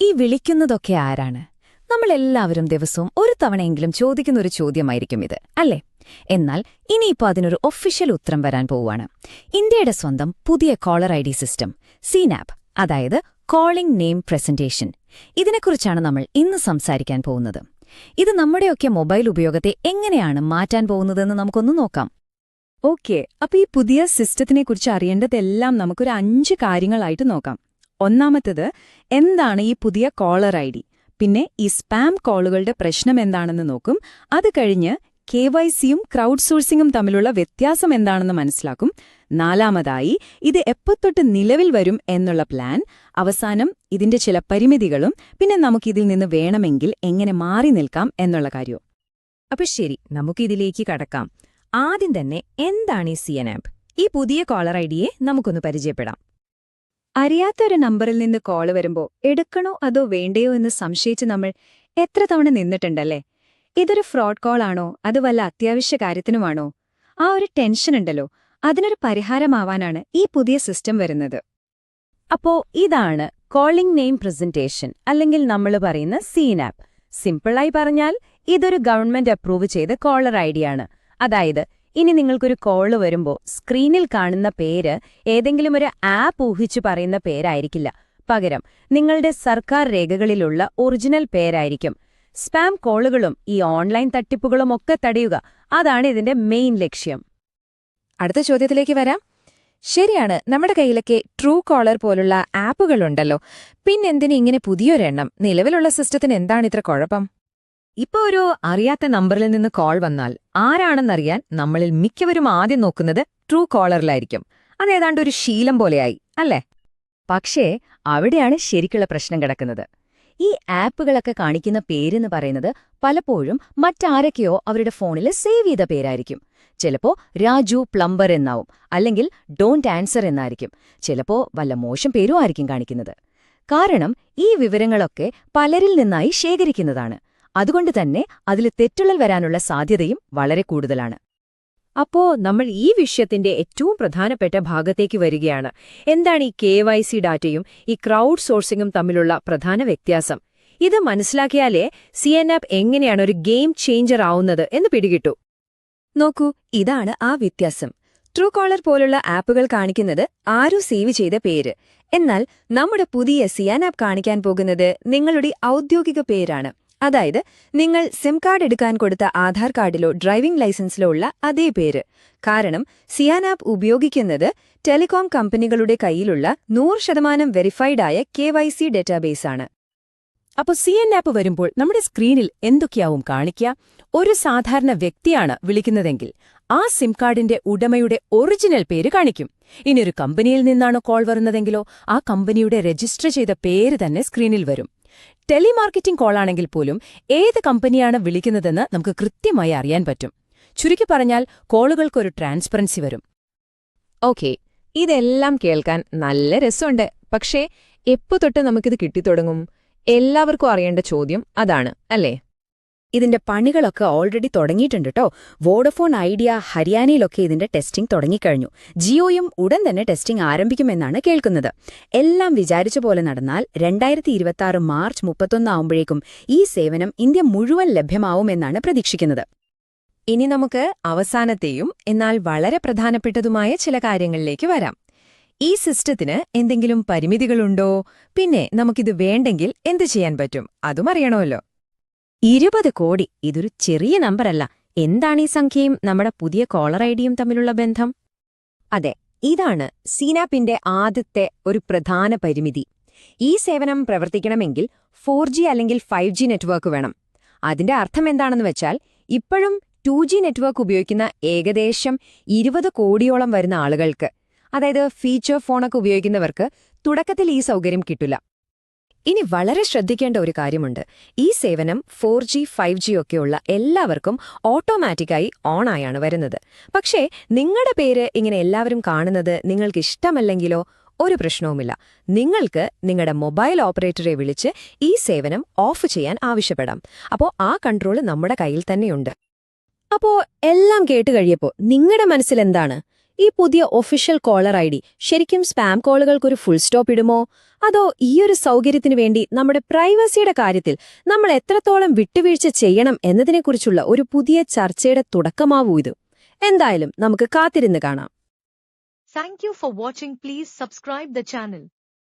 ഈ വിളിക്കുന്നതൊക്കെ ആരാണ്? നമ്മളെല്ലാവരും ദിവസവും ഒരു തവണയെങ്കിലും ചോദിക്കുന്ന ഒരു ചോദ്യമായിരിക്കും ഇത് അല്ലേ? എന്നാൽ ഇനിയിപ്പോ അതിനൊരു ഒഫീഷ്യൽ ഉത്തരം വരാൻ പോവുകയാണ്. ഇന്ത്യയുടെ സ്വന്തം പുതിയ caller I D system CNAP അതായത് കോളിംഗ് നെയിം പ്രസന്റേഷൻ. ഇതിനെക്കുറിച്ചാണ് നമ്മൾ ഇന്ന് സംസാരിക്കാൻ പോകുന്നത്. ഇത് നമ്മുടെയൊക്കെ മൊബൈൽ ഉപയോഗത്തെ എങ്ങനെയാണ് മാറ്റാൻ പോകുന്നതെന്ന് നമുക്കൊന്ന് നോക്കാം. ഓക്കെ അപ്പോൾ ഈ പുതിയ സിസ്റ്റത്തിനെക്കുറിച്ച് അറിയേണ്ടതെല്ലാം നമുക്കൊരു അഞ്ച് കാര്യങ്ങളായിട്ട് നോക്കാം. ഒന്നാമത്തത് എന്താണ് ഈ പുതിയ കോളർ ഐ ഡി? പിന്നെ ഈ സ്പാം കോളുകളുടെ പ്രശ്നം എന്താണെന്ന് നോക്കും. അത് കഴിഞ്ഞ് കെ വൈ സിയും ക്രൗഡ് സോഴ്സിംഗും തമ്മിലുള്ള വ്യത്യാസം എന്താണെന്ന് മനസ്സിലാക്കും. നാലാമതായി ഇത് എപ്പത്തൊട്ട് നിലവിൽ വരും എന്നുള്ള പ്ലാൻ. അവസാനം ഇതിന്റെ ചില പരിമിതികളും പിന്നെ നമുക്കിതിൽ നിന്ന് വേണമെങ്കിൽ എങ്ങനെ മാറി നിൽക്കാം എന്നുള്ള കാര്യവും അപ്പൊ ശരി നമുക്കിതിലേക്ക് കടക്കാം. ആദ്യം തന്നെ എന്താണ് ഈ സി ഈ പുതിയ കോളർ ഐ നമുക്കൊന്ന് പരിചയപ്പെടാം. അറിയാത്തൊരു നമ്പറിൽ നിന്ന് കോൾ വരുമ്പോൾ എടുക്കണോ അതോ വേണ്ടയോ എന്ന് സംശയിച്ച് നമ്മൾ എത്ര തവണ നിന്നിട്ടുണ്ടല്ലേ? ഇതൊരു ഫ്രോഡ് കോൾ ആണോ? അത് വല്ല അത്യാവശ്യ കാര്യത്തിനുമാണോ? ആ ഒരു ടെൻഷൻ ഉണ്ടല്ലോ. അതിനൊരു പരിഹാരമാവാനാണ് ഈ പുതിയ സിസ്റ്റം വരുന്നത്. അപ്പോ ഇതാണ് കോളിംഗ് നെയിം പ്രസന്റേഷൻ അല്ലെങ്കിൽ നമ്മൾ പറയുന്ന സീൻ ആപ്പ് സിമ്പിളായി പറഞ്ഞാൽ ഇതൊരു ഗവൺമെന്റ് അപ്രൂവ് ചെയ്ത കോളർ ഐ ആണ്. അതായത് ഇനി നിങ്ങൾക്കൊരു കോൾ വരുമ്പോൾ സ്ക്രീനിൽ കാണുന്ന പേര് ഏതെങ്കിലും ഒരു ആപ്പ് ഊഹിച്ചു പറയുന്ന പേരായിരിക്കില്ല. പകരം നിങ്ങളുടെ സർക്കാർ രേഖകളിലുള്ള ഒറിജിനൽ പേരായിരിക്കും. സ്പാം കോളുകളും ഈ ഓൺലൈൻ തട്ടിപ്പുകളും ഒക്കെ തടയുക. അതാണ് ഇതിന്റെ മെയിൻ ലക്ഷ്യം. അടുത്ത ചോദ്യത്തിലേക്ക് വരാം. ശരിയാണ് നമ്മുടെ കയ്യിലൊക്കെ ട്രൂ കോളർ പോലുള്ള ആപ്പുകളുണ്ടല്ലോ പിന്നെന്തിന് ഇങ്ങനെ പുതിയൊരെണ്ണം? നിലവിലുള്ള സിസ്റ്റത്തിന് എന്താണ് ഇത്ര കുഴപ്പം? ഇപ്പൊ ഒരു അറിയാത്ത നമ്പറിൽ നിന്ന് കോൾ വന്നാൽ ആരാണെന്നറിയാൻ നമ്മളിൽ മിക്കവരും ആദ്യം നോക്കുന്നത് ട്രൂ കോളറിലായിരിക്കും. അതേതാണ്ട് ഒരു ശീലം പോലെയായി അല്ലേ? പക്ഷേ അവിടെയാണ് ശരിക്കുള്ള പ്രശ്നം കിടക്കുന്നത്. ഈ ആപ്പുകളൊക്കെ കാണിക്കുന്ന പേരെന്ന് പറയുന്നത് പലപ്പോഴും മറ്റാരൊക്കെയോ അവരുടെ ഫോണിൽ സേവ് ചെയ്ത പേരായിരിക്കും. ചിലപ്പോ രാജു പ്ലംബർ എന്നാവും അല്ലെങ്കിൽ ഡോണ്ട് ആൻസർ എന്നായിരിക്കും. ചിലപ്പോ വല്ല മോശം പേരും ആയിരിക്കും കാണിക്കുന്നത്. കാരണം ഈ വിവരങ്ങളൊക്കെ പലരിൽ നിന്നായി ശേഖരിക്കുന്നതാണ്. അതുകൊണ്ട് തന്നെ അതിൽ തെറ്റുള്ളൽ വരാനുള്ള സാധ്യതയും വളരെ കൂടുതലാണ്. അപ്പോ നമ്മൾ ഈ വിഷയത്തിന്റെ ഏറ്റവും പ്രധാനപ്പെട്ട ഭാഗത്തേക്ക് വരികയാണ്. എന്താണ് ഈ കെ വൈ സി ഡാറ്റയും ഈ ക്രൗഡ് സോഴ്സിംഗും തമ്മിലുള്ള പ്രധാന വ്യത്യാസം? ഇത് മനസ്സിലാക്കിയാലേ സി എൻ ആപ്പ് എങ്ങനെയാണ് ഒരു ഗെയിം ചേഞ്ചർ ആവുന്നത് എന്ന് പിടികിട്ടു. നോക്കൂ ഇതാണ് ആ വ്യത്യാസം. ട്രൂ കോളർ പോലുള്ള ആപ്പുകൾ കാണിക്കുന്നത് ആരും സേവ് ചെയ്ത പേര്. എന്നാൽ നമ്മുടെ പുതിയ സിയാൻ ആപ്പ് കാണിക്കാൻ പോകുന്നത് നിങ്ങളുടെ ഔദ്യോഗിക പേരാണ്. അതായത് നിങ്ങൾ സിം കാർഡ് എടുക്കാൻ കൊടുത്ത ആധാർ കാർഡിലോ ഡ്രൈവിംഗ് ലൈസൻസിലോ ഉള്ള അതേ പേര്. കാരണം സിയാൻ ആപ്പ് ഉപയോഗിക്കുന്നത് ടെലികോം കമ്പനികളുടെ കയ്യിലുള്ള നൂറ് ശതമാനം വെരിഫൈഡായ കെ വൈ സി ഡേറ്റാബേസാണ്. അപ്പൊ സി എൻ ആപ്പ് വരുമ്പോൾ നമ്മുടെ സ്ക്രീനിൽ എന്തൊക്കെയാവും കാണിക്കുക? ഒരു സാധാരണ വ്യക്തിയാണ് വിളിക്കുന്നതെങ്കിൽ ആ സിം കാർഡിന്റെ ഉടമയുടെ ഒറിജിനൽ പേര് കാണിക്കും. ഇനി ഒരു കമ്പനിയിൽ നിന്നാണ് കോൾ വരുന്നതെങ്കിലോ ആ കമ്പനിയുടെ രജിസ്റ്റർ ചെയ്ത പേര് തന്നെ സ്ക്രീനിൽ വരും. ടെലിമാർക്കറ്റിംഗ് കോളാണെങ്കിൽ പോലും ഏത് കമ്പനിയാണ് വിളിക്കുന്നതെന്ന് നമുക്ക് കൃത്യമായി അറിയാൻ പറ്റും. ചുരുക്കി പറഞ്ഞാൽ കോളുകൾക്കൊരു ട്രാൻസ്പെറൻസി വരും. ഓക്കെ ഇതെല്ലാം കേൾക്കാൻ നല്ല രസമുണ്ട്. പക്ഷേ എപ്പോ തൊട്ട് നമുക്കിത് കിട്ടിത്തുടങ്ങും? എല്ലാവർക്കും അറിയേണ്ട ചോദ്യം അതാണ് അല്ലേ? ഇതിന്റെ പണികളൊക്കെ ഓൾറെഡി തുടങ്ങിയിട്ടുണ്ട് കേട്ടോ വോഡഫോൺ ഐഡിയ ഹരിയാനയിലൊക്കെ ഇതിന്റെ ടെസ്റ്റിംഗ് തുടങ്ങിക്കഴിഞ്ഞു. ജിയോയും ഉടൻ തന്നെ ടെസ്റ്റിംഗ് ആരംഭിക്കുമെന്നാണ് കേൾക്കുന്നത്. എല്ലാം വിചാരിച്ച പോലെ നടന്നാൽ രണ്ടായിരത്തി ഇരുപത്തി മാർച്ച് മുപ്പത്തൊന്നാവുമ്പോഴേക്കും ഈ സേവനം ഇന്ത്യ മുഴുവൻ ലഭ്യമാവുമെന്നാണ് പ്രതീക്ഷിക്കുന്നത്. ഇനി നമുക്ക് അവസാനത്തെയും എന്നാൽ വളരെ പ്രധാനപ്പെട്ടതുമായ ചില കാര്യങ്ങളിലേക്ക് വരാം. ഈ സിസ്റ്റത്തിന് എന്തെങ്കിലും പരിമിതികളുണ്ടോ? പിന്നെ നമുക്കിത് വേണ്ടെങ്കിൽ എന്ത് ചെയ്യാൻ പറ്റും? അതും അറിയണമല്ലോ. ഇരുപത് കോടി. ഇതൊരു ചെറിയ നമ്പറല്ല. എന്താണ് ഈ സംഖ്യയും നമ്മുടെ പുതിയ കോളർ ഐഡിയും തമ്മിലുള്ള ബന്ധം? അതെ ഇതാണ് സീനാപ്പിന്റെ ആദ്യത്തെ ഒരു പ്രധാന പരിമിതി. ഈ സേവനം പ്രവർത്തിക്കണമെങ്കിൽ ഫോർ അല്ലെങ്കിൽ ഫൈവ് നെറ്റ്വർക്ക് വേണം. അതിന്റെ അർത്ഥം എന്താണെന്ന് വെച്ചാൽ ഇപ്പോഴും ടു നെറ്റ്വർക്ക് ഉപയോഗിക്കുന്ന ഏകദേശം ഇരുപത് കോടിയോളം വരുന്ന ആളുകൾക്ക് അതായത് ഫീച്ചർ ഫോണൊക്കെ ഉപയോഗിക്കുന്നവർക്ക് തുടക്കത്തിൽ ഈ സൗകര്യം കിട്ടില്ല. ഇനി വളരെ ശ്രദ്ധിക്കേണ്ട ഒരു കാര്യമുണ്ട്. ഈ സേവനം ഫോർ ജി ഫൈവ് ജി ഒക്കെയുള്ള എല്ലാവർക്കും ഓട്ടോമാറ്റിക്കായി ഓണായാണ് വരുന്നത്. പക്ഷേ നിങ്ങളുടെ പേര് ഇങ്ങനെ എല്ലാവരും കാണുന്നത് നിങ്ങൾക്ക് ഇഷ്ടമല്ലെങ്കിലോ ഒരു പ്രശ്നവുമില്ല. നിങ്ങൾക്ക് നിങ്ങളുടെ മൊബൈൽ ഓപ്പറേറ്ററെ വിളിച്ച് ഈ സേവനം ഓഫ് ചെയ്യാൻ ആവശ്യപ്പെടാം. അപ്പോൾ ആ കൺട്രോൾ നമ്മുടെ കയ്യിൽ തന്നെയുണ്ട്. അപ്പോൾ എല്ലാം കേട്ട് കഴിയപ്പോൾ നിങ്ങളുടെ മനസ്സിലെന്താണ്? ഈ പുതിയ ഒഫീഷ്യൽ കോളർ ഐ ഡി ശരിക്കും സ്പാം കോളുകൾക്കൊരു ഫുൾ സ്റ്റോപ്പ് ഇടുമോ? അതോ ഈയൊരു സൗകര്യത്തിനു വേണ്ടി നമ്മുടെ പ്രൈവസിയുടെ കാര്യത്തിൽ നമ്മൾ എത്രത്തോളം വിട്ടുവീഴ്ച ചെയ്യണം എന്നതിനെക്കുറിച്ചുള്ള ഒരു പുതിയ ചർച്ചയുടെ തുടക്കമാവൂ ഇത്. എന്തായാലും നമുക്ക് കാത്തിരുന്ന് കാണാം. Thank you for watching please subscribe the channel.